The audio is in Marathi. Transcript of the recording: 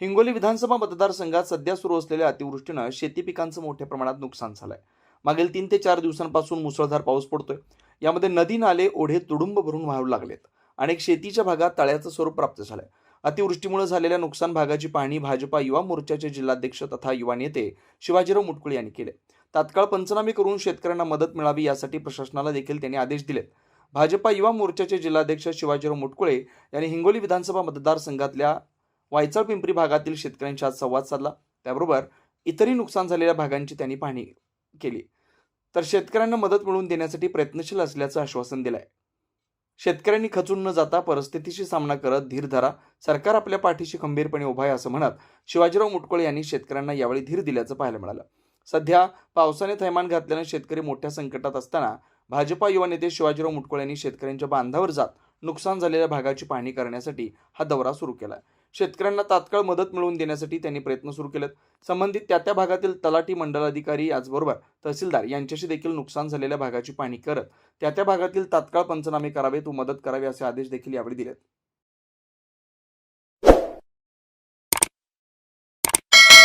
हिंगोली विधानसभा मतदारसंघात सध्या सुरू असलेल्या अतिवृष्टीनं शेती पिकांचं मोठ्या प्रमाणात नुकसान झालंय. मागील तीन ते चार दिवसांपासून मुसळधार पाऊस पडतोय. यामध्ये नदी नाले ओढे तुडुंब भरून वाहू लागलेत. अनेक शेतीच्या भागात तळ्याचं स्वरूप प्राप्त झालंय. अतिवृष्टीमुळे झालेल्या नुकसान भागाची पाहणी भाजपा युवा मोर्चाचे जिल्हाध्यक्ष तथा युवा नेते शिवाजीराव मुटकुळे यांनी केले. तात्काळ पंचनामे करून शेतकऱ्यांना मदत मिळावी यासाठी प्रशासनाला देखील त्यांनी आदेश दिलेत. भाजपा युवा मोर्चाचे जिल्हाध्यक्ष शिवाजीराव मुटकुळे यांनी हिंगोली विधानसभा मतदारसंघातल्या वायचळ पिंपरी भागातील शेतकऱ्यांशी आज संवाद साधला. त्याबरोबर इतरही नुकसान झालेल्या भागांची त्यांनी पाहणी केली. तर शेतकऱ्यांना मदत मिळवून देण्यासाठी प्रयत्नशील असल्याचं आश्वासन दिलंय. शेतकऱ्यांनी खचून न जाता परिस्थितीशी सामना करत धीर धरा. सरकार आपल्या पाठीशी खंबीरपणे उभा आहे असं म्हणत शिवाजीराव मुटकुळे यांनी शेतकऱ्यांना यावेळी धीर दिल्याचं पाहायला मिळालं. सध्या पावसाने थैमान घातल्यानं शेतकरी मोठ्या संकटात असताना भाजपा युवा नेते शिवाजीराव मुटकुळे यांनी शेतकऱ्यांच्या बांधावर जात नुकसान झालेल्या भागाची पाहणी करण्यासाठी हा दौरा सुरू केला शेतकऱ्यांना तात्काळ मदत मिळवून देण्यासाठी त्यांनी प्रयत्न सुरू केलेत. संबंधित त्या त्या भागातील तलाठी मंडलाधिकारी याचबरोबर तहसीलदार यांच्याशी देखील नुकसान झालेल्या भागाची पाहणी करत त्या त्या भागातील तात्काळ पंचनामे करावेत व मदत करावी असे आदेश देखील यावेळी दिलेत.